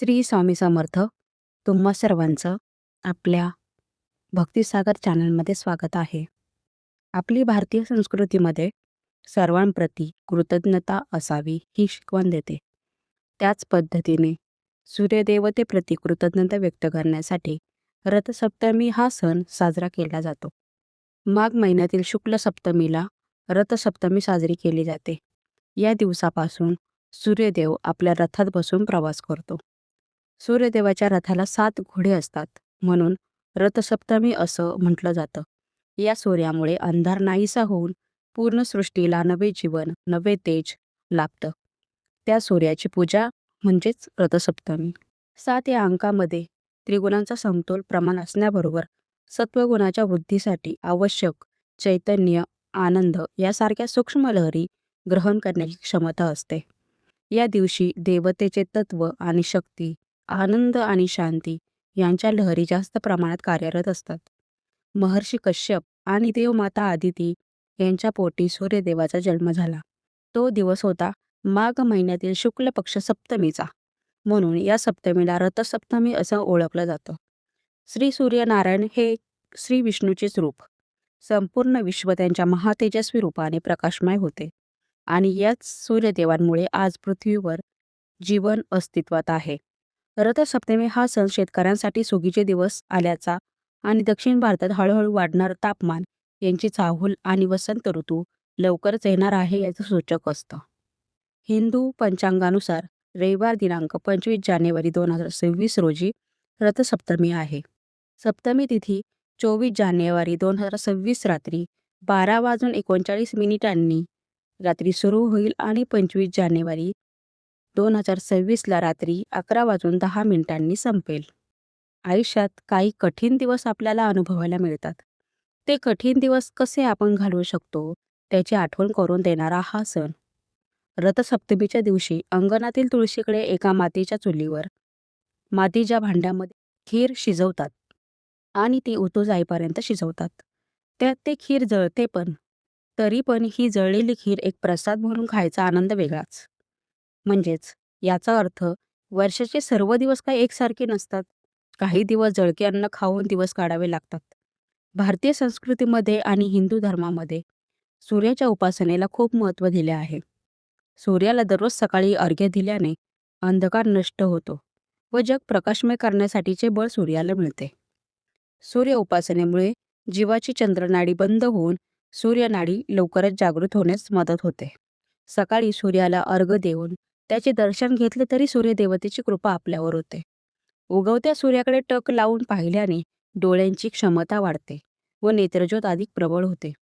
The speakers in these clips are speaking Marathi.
श्री स्वामी समर्थ. तुम्हा सर्वांचं आपल्या भक्तिसागर चॅनलमध्ये स्वागत आहे. आपली भारतीय संस्कृतीमध्ये सर्वांप्रती कृतज्ञता असावी ही शिकवण देते. त्याच पद्धतीने सूर्यदेवतेप्रती कृतज्ञता व्यक्त करण्यासाठी रथसप्तमी हा सण साजरा केला जातो. माघ महिन्यातील शुक्ल सप्तमीला रथसप्तमी साजरी केली जाते. या दिवसापासून सूर्यदेव आपल्या रथात बसून प्रवास करतो. सूर्यदेवाच्या रथाला सात घोडे असतात. म्हणून रथसप्तमी असं म्हटलं जातं. या सूर्यामुळे अंधार नाहीसा होऊन पूर्ण सृष्टीला नवे जीवन नवे तेज लाभतं. त्या सूर्याची पूजा म्हणजेच रथसप्तमी. सात या अंकामध्ये त्रिगुणांचा समतोल प्रमाण असण्याबरोबर सत्वगुणाच्या वृद्धीसाठी आवश्यक चैतन्य आनंद यासारख्या सूक्ष्म लहरी ग्रहण करण्याची क्षमता असते. या दिवशी देवतेचे तत्व आणि शक्ती आनंद आणि शांती यांच्या लहरी जास्त प्रमाणात कार्यरत असतात. महर्षी कश्यप आणि देवमाता आदिती यांच्या पोटी सूर्यदेवाचा जन्म झाला. तो दिवस होता माघ महिन्यातील शुक्ल पक्ष सप्तमीचा. म्हणून या सप्तमीला रथसप्तमी असं ओळखलं जातं. श्री सूर्यनारायण हे श्री विष्णूचेच रूप. संपूर्ण विश्व त्यांच्या महातेजस्वी रूपाने प्रकाशमय होते. आणि याच सूर्यदेवांमुळे आज पृथ्वीवर जीवन अस्तित्वात आहे. रथसप्तमी हा सण शेतकऱ्यांसाठी सुगीचे दिवस आल्याचा आणि दक्षिण भारतात हळूहळू वाढणारं तापमान यांची चाहूल आणि वसंत ऋतू लवकरच येणार आहे याचं सूचक असतं. हिंदू पंचांगानुसार रविवार दिनांक पंचवीस जानेवारी दोन हजार सव्वीस रोजी रथसप्तमी आहे. सप्तमी तिथी चोवीस जानेवारी दोन हजार सव्वीस रात्री बारा वाजून एकोणचाळीस मिनिटांनी रात्री सुरू होईल आणि पंचवीस जानेवारी दोन हजार सव्वीसला रात्री अकरा वाजून दहा मिनिटांनी संपेल. आयुष्यात काही कठीण दिवस आपल्याला अनुभवायला मिळतात. ते कठीण दिवस कसे आपण घालवू शकतो त्याची आठवण करून देणारा हा सण. रथसप्तमीच्या दिवशी अंगणातील तुळशीकडे एका मातीच्या चुलीवर मातीच्या भांड्यामध्ये खीर शिजवतात आणि ती उतू जाईपर्यंत शिजवतात. त्यात ते खीर जळते पण तरी पण ही जळलेली खीर एक प्रसाद म्हणून खायचा आनंद वेगळाच. म्हणजेच याचा अर्थ वर्षाचे सर्व दिवस काही एकसारखे नसतात. काही दिवस जळके अन्न खाऊन दिवस काढावे लागतात. भारतीय संस्कृतीमध्ये आणि हिंदू धर्मामध्ये सूर्याच्या उपासनेला खूप महत्त्व दिले आहे. सूर्याला दररोज सकाळी अर्घ्य दिल्याने अंधकार नष्ट होतो व जग प्रकाशमय करण्यासाठीचे बळ सूर्याला मिळते. सूर्य उपासनेमुळे जीवाची चंद्रनाडी बंद होऊन सूर्यनाडी लवकरच जागृत होण्यास मदत होते. सकाळी सूर्याला अर्घ देऊन त्याचे दर्शन घेतले तरी सूर्यदेवतेची कृपा आपल्यावर होते. उगवत्या सूर्याकडे टक लावून पाहिल्याने डोळ्यांची क्षमता वाढते व नेत्रज्योत अधिक प्रबळ होते.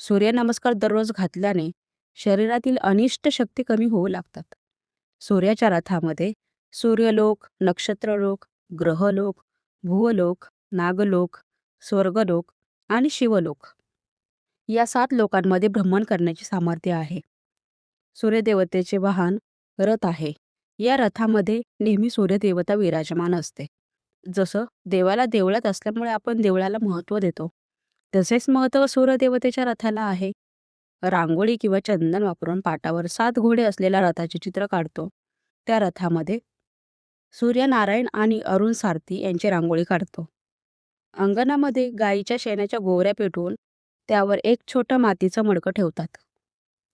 सूर्यनमस्कार दररोज घातल्याने शरीरातील अनिष्ट शक्ती कमी होऊ लागतात. सूर्याच्या रथामध्ये सूर्यलोक नक्षत्रलोक ग्रहलोक भूवलोक नागलोक स्वर्गलोक आणि शिवलोक या सात लोकांमध्ये भ्रमण करण्याचे सामर्थ्य आहे. सूर्यदेवतेचे वाहन रथ आहे. या रथामध्ये नेहमी सूर्यदेवता विराजमान असते. जसं देवाला देवळात असल्यामुळे आपण देवळाला महत्त्व देतो. तसेच महत्त्व सूर्यदेवतेच्या रथाला आहे. रांगोळी किंवा चंदन वापरून पाटावर सात घोडे असलेल्या रथाचे चित्र काढतो. त्या रथामध्ये सूर्यनारायण आणि अरुण सारथी यांची रांगोळी काढतो. अंगणामध्ये गाईच्या शेणाच्या गोवऱ्या पेटवून त्यावर एक छोटं मातीचं मडकं ठेवतात.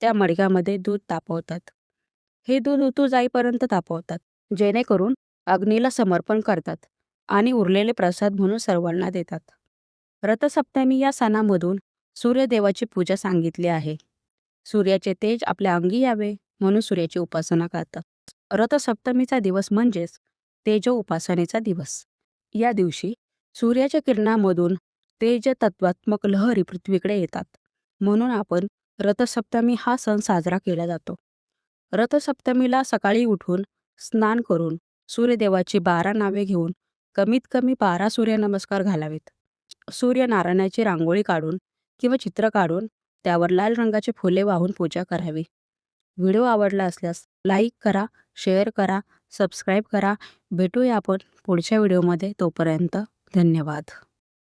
त्या मडक्यामध्ये दूध तापवतात. हे दूध ऋतू जाईपर्यंत तापवतात जेणेकरून अग्नीला समर्पण करतात आणि उरलेले प्रसाद म्हणून सर्वांना देतात. रथसप्तमी या सणामधून सूर्यदेवाची पूजा सांगितली आहे. सूर्याचे तेज आपल्या अंगी यावे म्हणून सूर्याची उपासना करतात. रथसप्तमीचा दिवस म्हणजेच तेज उपासनेचा दिवस. या दिवशी सूर्याच्या किरणामधून तेज तत्वात्मक लहरी पृथ्वीकडे येतात म्हणून आपण रथसप्तमी हा सण साजरा केला जातो. रथसप्तमीला सकाळी उठून स्नान करून सूर्यदेवाची बारा नावे घेऊन कमीत कमी बारा सूर्यनमस्कार घालावेत. सूर्यनारायणाची रांगोळी काढून किंवा चित्र काढून त्यावर लाल रंगाचे फुले वाहून पूजा करावी. व्हिडिओ आवडला असल्यास लाईक करा शेअर करा सबस्क्राईब करा. भेटूया आपण पुढच्या व्हिडिओमध्ये. तोपर्यंत धन्यवाद.